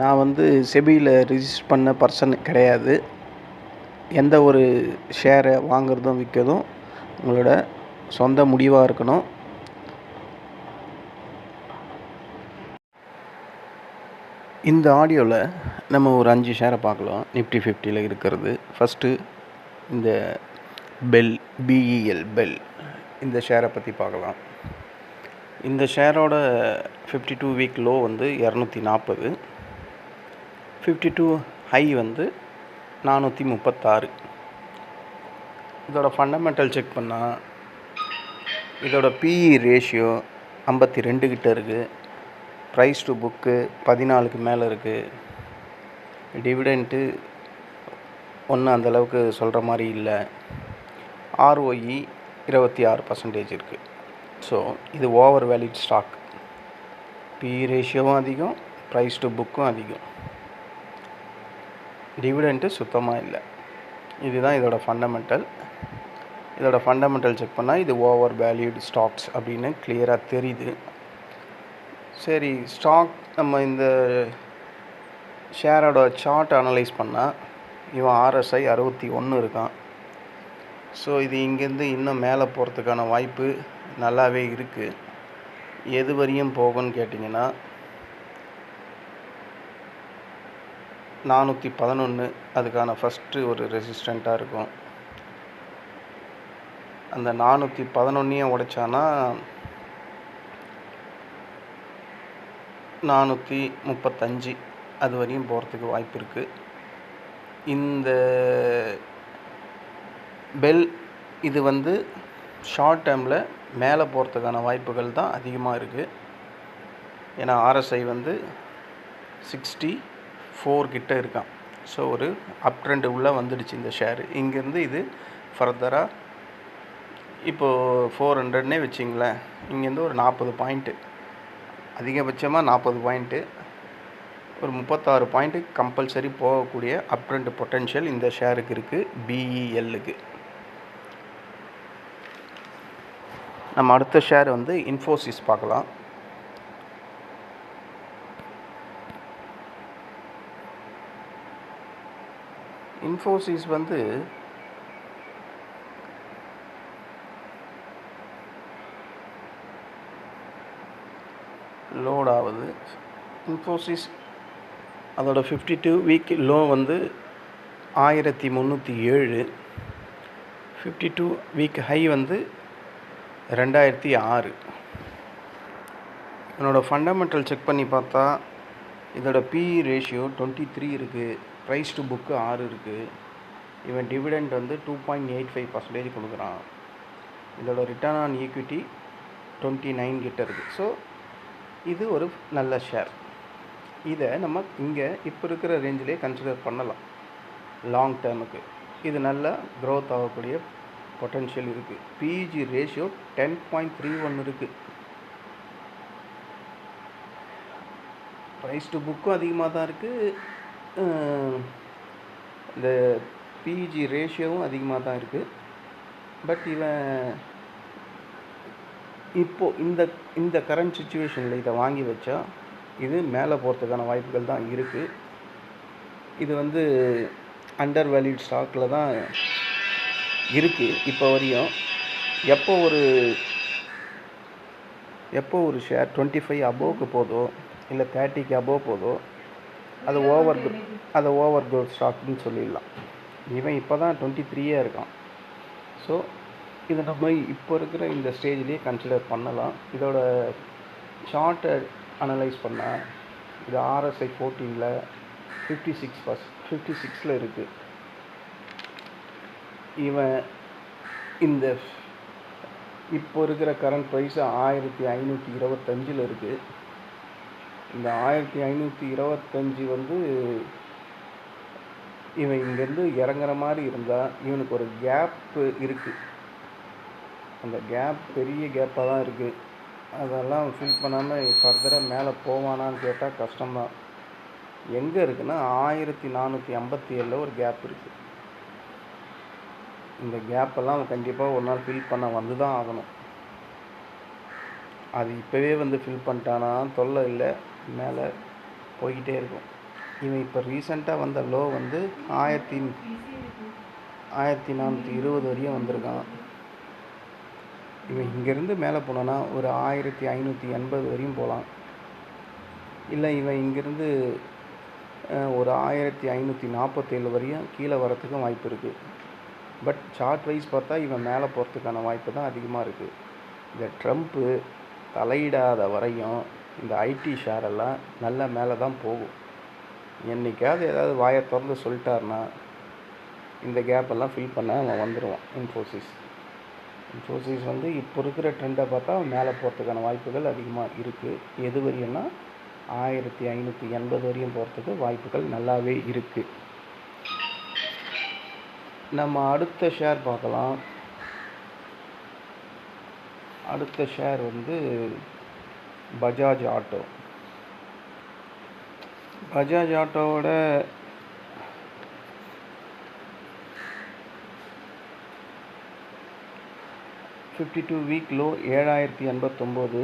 நான் வந்து செபியில் ரிஜிஸ்டர் பண்ண பர்சன் கிடையாது. எந்த ஒரு ஷேரை வாங்குறதும் விற்கிறதும் உங்களோட சொந்த முடிவாக இருக்கணும். இந்த ஆடியோவில் நம்ம ஒரு அஞ்சு ஷேரை பார்க்கலாம். நிஃப்டி ஃபிஃப்டியில் இருக்கிறது. ஃபஸ்ட்டு இந்த பெல் பிஇஎல் பெல் இந்த ஷேரை பற்றி பார்க்கலாம். இந்த ஷேரோட ஃபிஃப்டி டூ வீக் லோ வந்து இரநூத்தி நாற்பது. ஃபிஃப்டி டூ ஹை வந்து நானூற்றி முப்பத்தாறு. இதோட ஃபண்டமெண்டல் செக் பண்ணால் இதோட பிஇ ரேஷியோ ஐம்பத்தி ரெண்டு கிட்ட இருக்குது ப்ரைஸ் டு புக்கு பதினாலுக்கு மேலே இருக்குது டிவிடெண்ட்டு ஒன்றும் அந்தளவுக்கு சொல்கிற மாதிரி இல்லை. ஆர்ஓஇ இருபத்தி ஆறு பர்சன்டேஜ் இருக்குது ஸோ இது ஓவர் வேலிட் ஸ்டாக் பிஇ ரேஷியோவும் அதிகம் ப்ரைஸ் டு புக்கும் அதிகம். டிவிடெண்ட்டு சுத்தமாக இல்லை. இதுதான் இதோட ஃபண்டமெண்டல் இதோட ஃபண்டமெண்டல் செக் பண்ணால் இது ஓவர் வேல்யூடு ஸ்டாக்ஸ் அப்படின்னு கிளியராக தெரியுது. சரி ஸ்டாக் நம்ம இந்த ஷேரோட சார்ட் அனலைஸ் பண்ணால் இவன் ஆர்எஸ்ஐ அறுபத்தி ஒன்று இருக்கான். ஸோ இது இங்கேருந்து இன்னும் மேலே போகிறதுக்கான வாய்ப்பு நல்லாவே இருக்குது எது வரையும் போகும்னு கேட்டிங்கன்னா நானூற்றி பதினொன்று அதுக்கான ஃபஸ்ட்டு ஒரு ரெசிஸ்டண்ட்டாக இருக்கும். அந்த நானூற்றி பதினொன்றையும் உடைச்சானா நானூற்றி முப்பத்தஞ்சு அது வரையும் போகிறதுக்கு வாய்ப்பு இருக்குது இந்த பெல் இது வந்து ஷார்ட் டேர்மில் மேலே போகிறதுக்கான வாய்ப்புகள் தான் அதிகமாக இருக்குது ஏன்னா ஆர்எஸ்ஐ வந்து சிக்ஸ்டி ஃபோர் கிட்ட இருக்கான் ஸோ ஒரு அப் ட்ரெண்டு உள்ளே வந்துடுச்சு இந்த ஷேரு இங்கேருந்து இது ஃபர்தராக இப்போது ஃபோர் ஹண்ட்ரட்னே வச்சிங்களேன். இங்கேருந்து ஒரு நாற்பது பாயிண்ட்டு அதிகபட்சமாக நாற்பது பாயிண்ட்டு ஒரு முப்பத்தாறு பாயிண்ட்டு கம்பல்சரி போகக்கூடிய அப் ட்ரெண்ட் பொட்டென்ஷியல் இந்த ஷேருக்கு இருக்குது பிஇஎல்லுக்கு நம்ம அடுத்த ஷேர் வந்து இன்ஃபோசிஸ் பார்க்கலாம். இன்ஃபோசிஸ் வந்து லோட் ஆகுது. இன்ஃபோசிஸ் அதோட ஃபிஃப்டி டூ வீக் லோ வந்து ஆயிரத்தி முந்நூற்றி ஏழு. ஃபிஃப்டி டூ வீக் ஹை வந்து ரெண்டாயிரத்தி ஆறு. என்னோடய ஃபண்டமெண்டல் செக் பண்ணி பார்த்தா இதோட பி ரேஷியோ டுவெண்ட்டி த்ரீ இருக்குது ப்ரைஸ் டு புக்கு ஆறு இருக்குது இவன் டிவிடெண்ட் வந்து two point eight five percentage கொடுக்குறான். இதோட return on equity twenty nine கிட்ட இருக்குது ஸோ இது ஒரு நல்ல ஷேர் இதை நம்ம இங்கே இப்போ இருக்கிற ரேஞ்சிலே கன்சிடர் பண்ணலாம். லாங் டேர்முக்கு இது நல்ல க்ரோத் ஆகக்கூடிய பொட்டென்ஷியல் இருக்குது PG ratio ten point three one இருக்குது ப்ரைஸ் டு புக்கும் அதிகமாக தான் இருக்குது இந்த பிஜி ரேஷியோவும் அதிகமாக தான் இருக்குது பட் இவன் இப்போது இந்த இந்த கரண்ட் சுச்சுவேஷனில் இதை வாங்கி வச்சா இது மேலே போகிறதுக்கான வாய்ப்புகள் தான் இருக்குது இது வந்து அண்டர் வேல்யூட் ஸ்டாக்கில் தான் இருக்குது இப்போ வரையும். எப்போ ஒரு எப்போ ஒரு ஷேர் டுவெண்ட்டி ஃபைவ் அபோவுக்கு போதோ இல்லை தேர்ட்டிக்கு அபோவ் போதோ அது ஓவர் அது ஓவர் க்ரோத் ஸ்டாக்னு சொல்லிடலாம். இவன் இப்போ தான் டுவெண்ட்டி த்ரீயே இருக்கான். ஸோ இதை நம்ம இப்போ இருக்கிற இந்த ஸ்டேஜ்லேயே கன்சிடர் பண்ணலாம். இதோட சார்ட்டை அனலைஸ் பண்ணால் இது ஆர்எஸ்ஐ ஃபோர்டீனில் ஃபிஃப்டி சிக்ஸ் பர்ஸ் ஃபிஃப்டி சிக்ஸில் இருக்குது இவன் இந்த இப்போ இருக்கிற கரண்ட் ப்ரைஸ் ஆயிரத்தி ஐநூற்றி இருபத்தஞ்சில் இருக்குது இந்த ஆயிரத்தி ஐநூற்றி இருபத்தஞ்சி வந்து இவன் இங்கேருந்து இறங்குற மாதிரி இருந்தால் இவனுக்கு ஒரு கேப்பு இருக்குது அந்த கேப் பெரிய கேப்பாக தான் இருக்குது அதெல்லாம் ஃபில் பண்ணாமல் ஃபர்தராக மேலே போவானான்னு கேட்டால் கஷ்டம்தான். எங்கே இருக்குன்னா ஆயிரத்தி நானூற்றி ஐம்பத்தி ஏழில் ஒரு கேப் இருக்குது இந்த கேப்பெல்லாம் கண்டிப்பாக ஒரு நாள் ஃபில் பண்ண வந்து தான் ஆகணும். அது இப்போவே வந்து ஃபில் பண்ணிட்டானா? தொல்லை இல்லை. மேலே போய்கிட்டே இருக்கும். இவன் இப்போ ரீசெண்டாக வந்த லோ வந்து ஆயிரத்தி ஆயிரத்தி நானூற்றி இருபது வரையும் வந்திருக்கான். இவன் இங்கேருந்து மேலே போனோன்னா ஒரு ஆயிரத்தி ஐநூற்றி எண்பது வரையும் போகலாம். இல்லை இவன் இங்கேருந்து ஒரு ஆயிரத்தி ஐநூற்றி நாற்பத்தேழு வரையும் கீழே வரத்துக்கும் வாய்ப்பு இருக்குது பட் சார்ட் வைஸ் பார்த்தா இவன் மேலே போகிறதுக்கான வாய்ப்பு தான் அதிகமாக இருக்குது இந்த ட்ரம்ப்பு தலையிடாத வரையும் இந்த ஐடி ஷேரெல்லாம் நல்ல மேலே தான் போகும். என்றைக்காவது ஏதாவது வாயை திறந்து சொல்லிட்டாருன்னா இந்த கேப்பெல்லாம் ஃபில் பண்ண அவன் வந்துடுவான் இன்ஃபோசிஸ் இன்ஃபோசிஸ் வந்து இப்போ இருக்கிற ட்ரெண்டை பார்த்தா மேலே போகிறதுக்கான வாய்ப்புகள் அதிகமாக இருக்குது எது வரையும்னா ஆயிரத்தி ஐநூற்றி எண்பது வரையும் போகிறதுக்கு வாய்ப்புகள் நல்லாவே இருக்குது நம்ம அடுத்த ஷேர் பார்க்கலாம். அடுத்த ஷேர் வந்து பஜாஜ் ஆட்டோ. பஜாஜ் ஆட்டோவோட ஃபிஃப்டி டூ வீக் லோ ஏழாயிரத்தி எண்பத்தொம்போது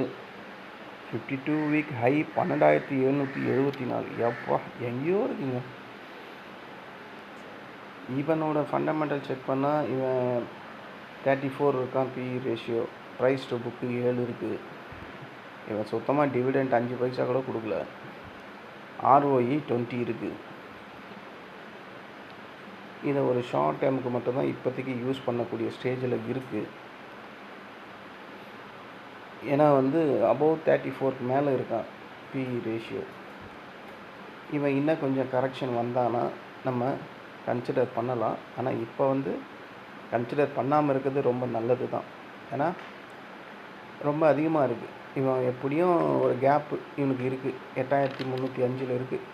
ஃபிஃப்டி டூ வீக் ஹை பன்னெண்டாயிரத்தி எழுநூற்றி எழுபத்தி நாலு. எப்பா எங்கேயோ இருக்குங்க. இவனோட ஃபண்டமெண்டல் செக் பண்ணால் இவன் தேர்ட்டி ஃபோர் இருக்கான் P ratio price to book ஏழு இருக்குது இவன் சுத்தமாக டிவிடெண்ட் அஞ்சு பைசா கூட கொடுக்கல. ஆர்ஓஇ டுவெண்ட்டி இருக்குது இதை ஒரு ஷார்ட் டைமுக்கு மட்டும்தான் இப்போதைக்கு யூஸ் பண்ணக்கூடிய ஸ்டேஜில் இருக்குது ஏன்னா வந்து அபவ் தேர்ட்டி ஃபோர்க்கு மேலே இருக்கான் பி ரேஷியோ இவன் இன்னும் கொஞ்சம் கரெக்ஷன் வந்தானா நம்ம கன்சிடர் பண்ணலாம். ஆனால் இப்போ வந்து கன்சிடர் பண்ணாமல் இருக்கிறது ரொம்ப நல்லது தான் ஏன்னா ரொம்ப அதிகமாக இருக்குது இவன் எப்படியும் ஒரு கேப்பு இவனுக்கு இருக்குது எட்டாயிரத்தி முந்நூற்றி அஞ்சில் இருக்குது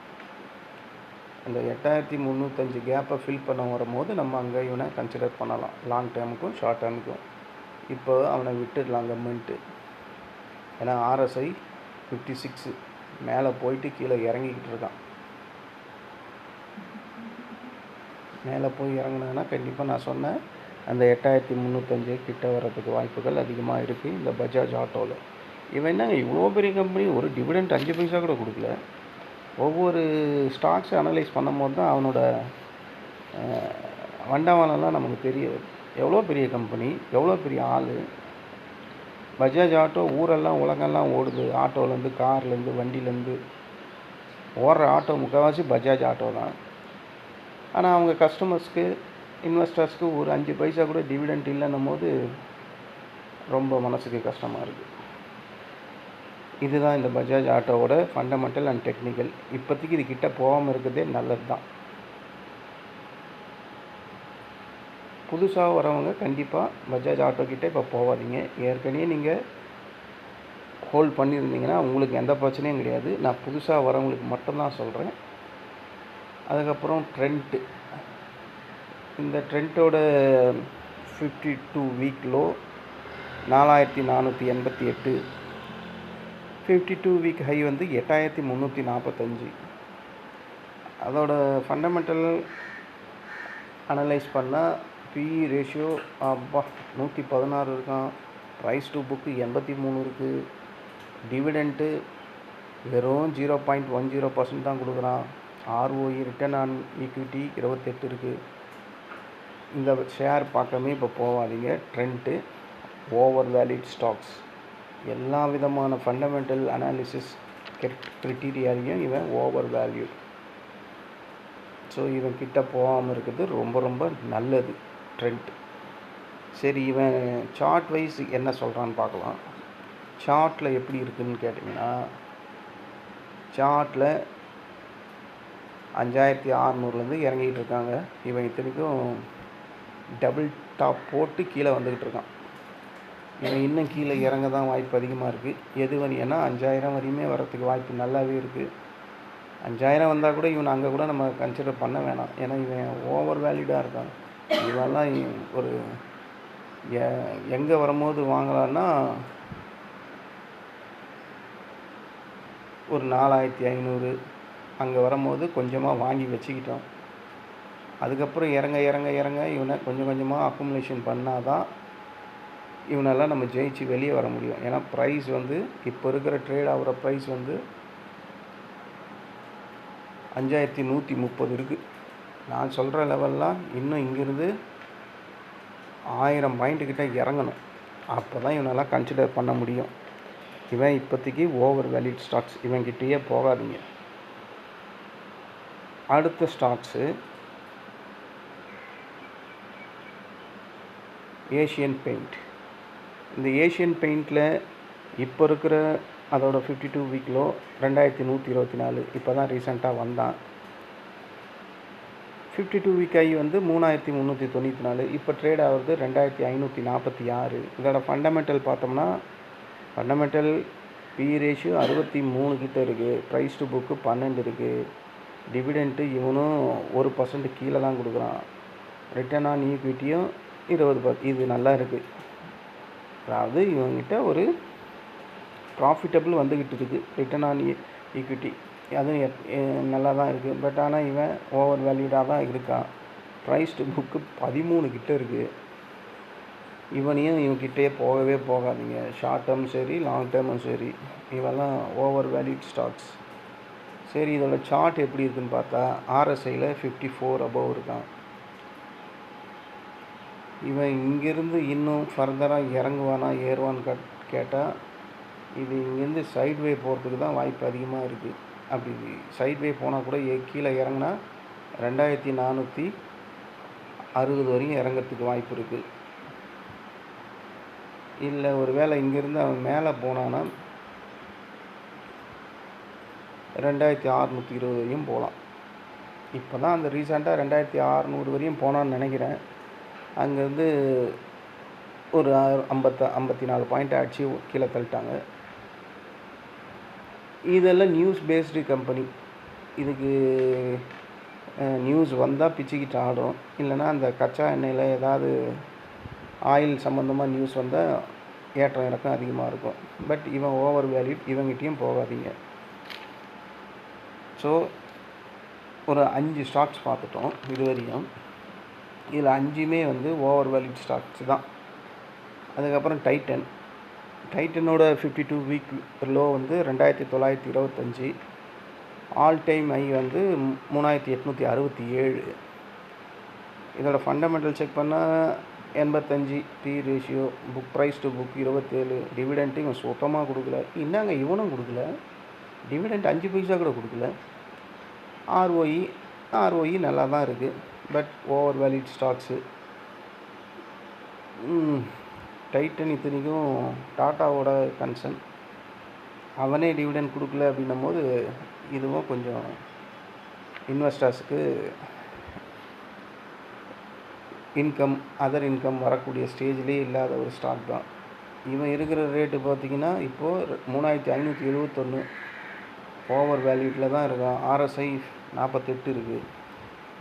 அந்த எட்டாயிரத்தி முந்நூற்றஞ்சு கேப்பை ஃபில் பண்ண வரும்போது நம்ம அங்கே இவனை கன்சிடர் பண்ணலாம். லாங் டேர்முக்கும் ஷார்ட் டேர்முக்கும் இப்போ அவனை விட்டுடலாம் கவர்மெண்ட்டு ஏன்னா ஆர்எஸ்ஐ ஃபிஃப்டி சிக்ஸு மேலே போயிட்டு கீழே இறங்கிக்கிட்டு இருக்கான். மேலே போய் இறங்குனாங்கன்னா கண்டிப்பாக நான் சொன்னேன் அந்த எட்டாயிரத்தி முந்நூற்றஞ்சு கிட்ட வர்றதுக்கு வாய்ப்புகள் அதிகமாக இருக்குது இந்த பஜாஜ் ஆட்டோவில் இவன் என்னங்க இவ்வளோ பெரிய கம்பெனி ஒரு டிவிடெண்ட் அஞ்சு பைசா கூட கொடுக்கல. ஒவ்வொரு ஸ்டாக்ஸ் அனலைஸ் பண்ணும்போது தான் அவனோட வண்டவாளம்லாம் நமக்கு தெரிய வருது எவ்வளோ பெரிய கம்பெனி எவ்வளோ பெரிய ஆள். பஜாஜ் ஆட்டோ ஊரெல்லாம் உலகெல்லாம் ஓடுது. ஆட்டோலேருந்து கார்லேருந்து வண்டியிலேருந்து ஓடுற ஆட்டோ முக்கால்வாசி பஜாஜ் ஆட்டோ தான். ஆனால் அவங்க கஸ்டமர்ஸ்க்கு இன்வெஸ்டர்ஸ்க்கு ஒரு அஞ்சு பைசா கூட டிவிடெண்ட் இல்லைன்னும் போது ரொம்ப மனசுக்கு கஷ்டமாக இருக்குது இதுதான் இந்த பஜாஜ் ஆட்டோவோட ஃபண்டமெண்டல் அண்ட் டெக்னிக்கல் இப்போதைக்கு இது கிட்ட போகாமல் இருக்கிறதே நல்லது தான் புதுசாக வரவங்க கண்டிப்பாக பஜாஜ் ஆட்டோ இப்போ போகாதீங்க ஏற்கனவே நீங்கள் ஹோல்ட் பண்ணியிருந்தீங்கன்னா உங்களுக்கு எந்த பிரச்சனையும் கிடையாது. நான் புதுசாக வரவங்களுக்கு மட்டும்தான் சொல்கிறேன் அதுக்கப்புறம் ட்ரெண்ட்டு இந்த ட்ரெண்ட்டோட ஃபிஃப்டி டூ வீக் லோ நாலாயிரத்தி நானூற்றி எண்பத்தி எட்டு. ஃபிஃப்டி டூ வீக் ஹை வந்து எட்டாயிரத்தி முந்நூற்றி நாற்பத்தஞ்சு அதோட ஃபண்டமெண்டல் அனலைஸ் பண்ணால் பி ரேஷியோ அப்பா நூற்றி பதினாறு இருக்கான். ப்ரைஸ் டு புக்கு எண்பத்தி மூணு இருக்குது டிவிடெண்ட்டு வெறும் zero point one zero percent தான் கொடுக்குறான். ஆர்ஓஇ ரிட்டர்ன் ஆன் ஈக்விட்டி இருபத்தெட்டு இருக்குது இந்த ஷேர் பார்க்கமே இப்போ போகாதீங்க. ட்ரெண்ட்டு ஓவர் வேலிட் ஸ்டாக்ஸ் எல்லா விதமான ஃபண்டமெண்டல் அனாலிசிஸ் க்ரிட்டீரியாலையும் இவன் ஓவர் வேல்யூ ஸோ இவன் கிட்ட போகாமல் இருக்கிறது ரொம்ப ரொம்ப நல்லது ட்ரெண்ட் சரி இவன் சார்ட் வைஸ் என்ன சொல்கிறான்னு பார்க்கலாம். சார்ட்டில் எப்படி இருக்குதுன்னு கேட்டிங்கன்னா சார்ட்டில் அஞ்சாயிரத்தி அறநூறுலேருந்து இறங்கிட்டு இருக்காங்க. இவன் இத்தனைக்கும் டபுள் டாப் போட்டு கீழே வந்துக்கிட்டு இருக்கான். இவன் இன்னும் கீழே இறங்க தான் வாய்ப்பு அதிகமாக இருக்குது எது வரையன்னா அஞ்சாயிரம் வரையுமே வரத்துக்கு வாய்ப்பு நல்லாவே இருக்குது அஞ்சாயிரம் வந்தால் கூட இவன் அங்கே கூட நம்ம கன்சிடர் பண்ண வேணாம். ஏன்னா இவன் ஓவர் வேல்யூடாக இருக்கான். இவெல்லாம் ஒரு எங்கே வரும்போது வாங்கலான்னா ஒரு நாலாயிரத்தி ஐநூறு அங்கே வரும்போது கொஞ்சமாக வாங்கி வச்சுக்கிட்டோம். அதுக்கப்புறம் இறங்க இறங்க இறங்க இவனை கொஞ்சம் கொஞ்சமாக அக்குமுலேஷன் பண்ணால் தான் இவனெல்லாம் நம்ம ஜெயிச்சு வெளியே வர முடியும். ஏன்னா ப்ரைஸ் வந்து இப்போ இருக்கிற ட்ரேட் ஆகிற ப்ரைஸ் வந்து அஞ்சாயிரத்தி நூற்றி முப்பது இருக்குது நான் சொல்கிற லெவல்லாம் இன்னும் இங்கேருந்து ஆயிரம் பாயிண்ட் கிட்டே இறங்கணும். அப்போ தான் இவனெல்லாம் கன்சிடர் பண்ண முடியும். இவன் இப்போதைக்கு ஓவர் வேலிட் ஸ்டாக்ஸ் இவன்கிட்டயே போகாதீங்க. அடுத்த ஸ்டாக்ஸு ஏஷியன் பெயிண்ட் இந்த ஏஷியன் பெயிண்டில் இப்போ இருக்கிற அதோட ஃபிஃப்டி டூ வீக்கிலோ ரெண்டாயிரத்தி நூற்றி இருபத்தி நாலு இப்போ தான் ரீசெண்டாக வந்தான். ஃபிஃப்டி டூ வீக் ஆகி வந்து மூணாயிரத்தி முந்நூற்றி தொண்ணூற்றி நாலு இப்போ ட்ரேட் ஆகிறது ரெண்டாயிரத்தி ஐநூற்றி நாற்பத்தி ஆறு. இதோட ஃபண்டமெண்டல் பார்த்தோம்னா ஃபண்டமெண்டல் பி ரேஷியோ அறுபத்தி மூணு கிட்ட இருக்குது ப்ரைஸ் டு புக்கு பன்னெண்டு இருக்குது டிவிடெண்ட்டு இவனும் ஒரு பர்சன்ட் கீழே தான் கொடுக்குறான். ரிட்டர்ன் ஆன் ஈக்விட்டியும் இருபது பர் இது நல்லா இருக்குது அதாவது இவங்ககிட்ட ஒரு ப்ராஃபிட்டபிள் வந்துக்கிட்டு இருக்குது ரிட்டர்ன் ஆன் ஈக்விட்டி e-, அதுவும் எப்- நல்லா தான் இருக்குது பட் ஆனால் இவன் ஓவர் வேல்யூடாக தான் இருக்கான் ப்ரைஸ் டு புக்கு பதிமூணு கிட்டே இருக்குது இவனையும் இவன்கிட்டயே போகவே போகாதீங்க. ஷார்ட் டேர்ம் சரி லாங் டேர்மும் சரி. இவெல்லாம் ஓவர் வேல்யூட் ஸ்டாக்ஸ் சரி இதோட சார்ட் எப்படி இருக்குன்னு பார்த்தா ஆர்எஸ்ஐயில் ஃபிஃப்டி ஃபோர் அபவ் இருக்கான். இவன் இங்கேருந்து இன்னும் ஃபர்தராக இறங்குவானா ஏறுவான்னு கேட் கேட்டால் இது இங்கேருந்து சைட்வே போகிறதுக்கு தான் வாய்ப்பு அதிகமாக இருக்குது அப்படி சைட்வே போனால் கூட கீழே இறங்குனா ரெண்டாயிரத்தி நானூற்றி அறுபது வரையும் இறங்கிறதுக்கு வாய்ப்பு இருக்குது இல்லை ஒரு வேளை இங்கேருந்து அவன் மேலே போனான்னா ரெண்டாயிரத்தி அறநூற்றி இருபது வரையும் போகலாம் இப்போ தான் அந்த ரீசெண்டாக ரெண்டாயிரத்தி அறநூறு வரையும் போனான்னு நினைக்கிறேன். அங்கேருந்து ஒரு ஐம்பத்த ஐம்பத்தி நாலு பாயிண்ட் அடித்து கீழே தள்ளிட்டாங்க. இதெல்லாம் நியூஸ் பேஸ்டு கம்பெனி இதுக்கு நியூஸ் வந்தால் பிச்சுக்கிட்டு ஆடும் இல்லைன்னா அந்த கச்சா எண்ணெயில் ஏதாவது ஆயில் சம்மந்தமாக நியூஸ் வந்தால் ஏற்றம் இறக்கம் அதிகமாக இருக்கும். பட் இவன் ஓவர் வேல்யூ இவங்கிட்டையும் போகாதீங்க. ஸோ ஒரு அஞ்சு ஸ்டாக்ஸ் பார்த்துட்டோம் இதுவரையும். இதில் அஞ்சுமே வந்து ஓவர் வேல்யூட் ஸ்டாக்ஸ் தான். அதுக்கப்புறம் டைட்டன் டைட்டனோட ஃபிஃப்டி டூ வீக் லோ வந்து ரெண்டாயிரத்தி தொள்ளாயிரத்தி இருபத்தஞ்சி. ஆல் டைம் ஐ வந்து மூணாயிரத்தி எட்நூற்றி அறுபத்தி ஏழு. இதோட ஃபண்டமெண்டல் செக் பண்ணால் எண்பத்தஞ்சு P ratio book price to book இருபத்தேழு. டிவிடெண்ட்டு இவன் சுத்தமாக கொடுக்கல. இன்னாங்க இவனும் கொடுக்கல. டிவிடெண்ட் அஞ்சு பைசா கூட கொடுக்கல. ஆர்ஓஇ ஆர்ஓஇ நல்லா தான் இருக்குது but over valued stocks Titan இத்தனைக்கும் டாட்டாவோட கன்சர்ன் அவனே டிவிடெண்ட் கொடுக்கல அப்படின்னும் போது இதுவும் கொஞ்சம் இன்வெஸ்டர்ஸுக்கு இன்கம் அதர் இன்கம் வரக்கூடிய ஸ்டேஜ்லேயே இல்லாத ஒரு ஸ்டாக் தான். இவன் இருக்கிற ரேட்டு பார்த்தீங்கன்னா இப்போது மூணாயிரத்தி ஐநூற்றி எழுபத்தொன்று ஓவர் வேல்யூட்டில் தான் இருக்கான். ஆர்எஸ்ஐ நாற்பத்தெட்டு இருக்குது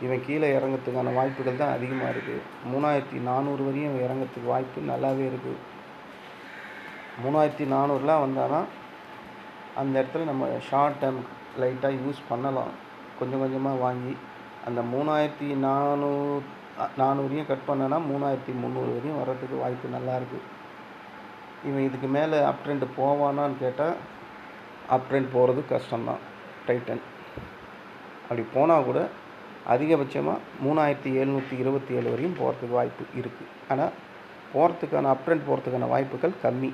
இவன் கீழே இறங்கிறதுக்கான வாய்ப்புகள் தான் அதிகமாக இருக்குது மூணாயிரத்தி நானூறு வரையும் இவன் இறங்கறதுக்கு வாய்ப்பு நல்லாவே இருக்குது மூணாயிரத்தி நானூறுலாம் வந்தாதான் அந்த இடத்துல நம்ம ஷார்ட் டேர்ம் லைட்டாக யூஸ் பண்ணலாம். கொஞ்சம் கொஞ்சமாக வாங்கி அந்த மூணாயிரத்தி நானூறு நானூறையும் கட் பண்ணனா மூணாயிரத்தி முந்நூறு வரையும் வர்றதுக்கு வாய்ப்பு நல்லா இருக்குது இவன் இதுக்கு மேலே அப் ட்ரெண்ட் போவானான்னு கேட்டால் அப் ட்ரெண்ட் போகிறது கஷ்டம்தான். டைட்டன் அப்படி போனால் கூட அதிகபட்சமாக மூணாயிரத்தி எழுநூற்றி இருபத்தி ஏழு வரையும் போகிறதுக்கு வாய்ப்பு இருக்குது ஆனால் போகிறதுக்கான அப் போகிறதுக்கான வாய்ப்புகள் கம்மி.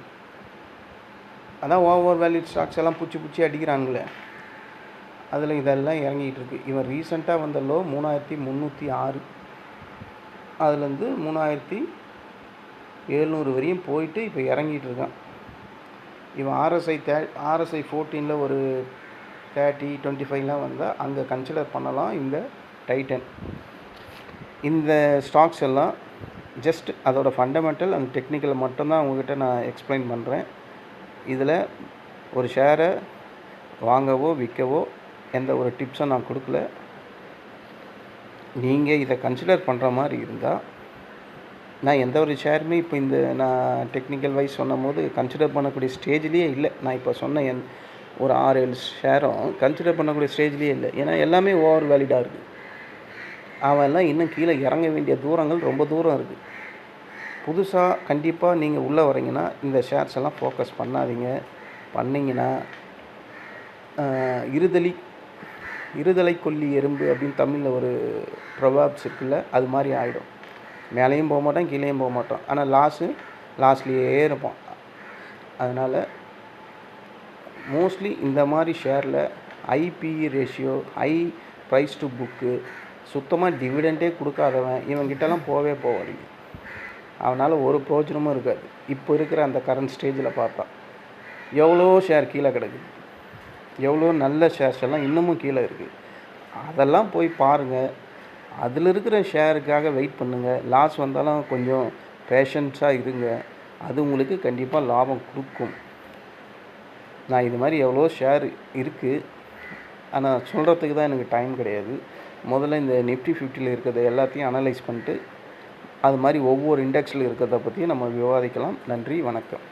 அதான் ஓவர் வேல்யூ ஸ்டாக்ஸ் எல்லாம் பிடிச்சி பிடிச்சி அடிக்கிறானுங்களே அதில் இதெல்லாம் இறங்கிட்டு இருக்கு. இவன் ரீசெண்டாக வந்த லோ மூணாயிரத்தி முந்நூற்றி ஆறு. அதுலேருந்து மூணாயிரத்தி எழுநூறு வரையும் போயிட்டு இப்போ இறங்கிட்டு இருக்கான். இவன் ஆர்எஸ்ஐ தே ஆர்எஸ்ஐ ஃபோர்டீனில் ஒரு தேர்ட்டி டுவெண்ட்டி ஃபைவ்லாம் வந்தால் அங்கே கன்சிடர் பண்ணலாம். இந்த டைட்டன். இந்த ஸ்டாக்ஸ் எல்லாம் ஜஸ்ட் அதோடய ஃபண்டமெண்டல் அந்த டெக்னிக்கல் மட்டும்தான் உங்ககிட்ட நான் எக்ஸ்பிளைன் பண்ணுறேன் இதில் ஒரு ஷேரை வாங்கவோ விற்கவோ எந்த ஒரு டிப்ஸும் நான் கொடுக்கல. நீங்கள் இதை கன்சிடர் பண்ணுற மாதிரி இருந்தால் நான் எந்த ஒரு ஷேருமே இப்போ இந்த நான் டெக்னிக்கல் வைஸ் சொன்னும் போது கன்சிடர் பண்ணக்கூடிய ஸ்டேஜ்லேயே இல்லை. நான் இப்போ சொன்ன என் ஒரு ஆறு ஏழு ஷேரும் கன்சிடர் பண்ணக்கூடிய ஸ்டேஜ்லேயே இல்லை. ஏன்னா எல்லாமே ஓவர் வேலிடாக இருக்குது அவன் எல்லாம் இன்னும் கீழே இறங்க வேண்டிய தூரங்கள் ரொம்ப தூரம் இருக்குது புதுசாக கண்டிப்பாக நீங்கள் உள்ளே வரீங்கன்னா இந்த ஷேர்ஸ் எல்லாம் ஃபோக்கஸ் பண்ணாதீங்க. பண்ணிங்கன்னா இருதலி இருதலை கொல்லி எறும்பு அப்படின்னு தமிழில் ஒரு ப்ரொவாப்ஸ் இருக்குல்ல அது மாதிரி ஆகிடும் மேலேயும் போக மாட்டோம் கீழேயும் போக மாட்டோம் ஆனால் லாஸு லாஸ்ட்லேயே இருப்போம் அதனால் மோஸ்ட்லி இந்த மாதிரி ஷேரில் IPE ratio high price to book சுத்தமாக டிவிடெண்டே கொடுக்காதவன் இவங்கிட்டலாம் போவே போவாதீங்க. அவனால் ஒரு பிரோஜனமும் இருக்காது. இப்போ இருக்கிற அந்த கரண்ட் ஸ்டேஜில் பார்த்தா எவ்வளோ ஷேர் கீழே கிடக்குது. எவ்வளோ நல்ல ஷேர்ஸ் எல்லாம் இன்னமும் கீழே இருக்குது அதெல்லாம் போய் பாருங்கள் அதில் இருக்கிற ஷேருக்காக வெயிட் பண்ணுங்கள் லாஸ் வந்தாலும் கொஞ்சம் பேஷன்ஸாக இருங்க. அது உங்களுக்கு கண்டிப்பாக லாபம் கொடுக்கும். நான் இது மாதிரி எவ்வளோ ஷேர் இருக்குது ஆனால் சொல்கிறதுக்கு தான் எனக்கு டைம் கிடையாது. முதல்ல இந்த நிஃப்டி ஃபிஃப்டியில் இருக்கிறத எல்லாத்தையும் அனலைஸ் பண்ணிட்டு அது மாதிரி ஒவ்வொரு இண்டெக்ஸில் இருக்கிறத பற்றியும் நம்ம விவாதிக்கலாம். நன்றி வணக்கம்.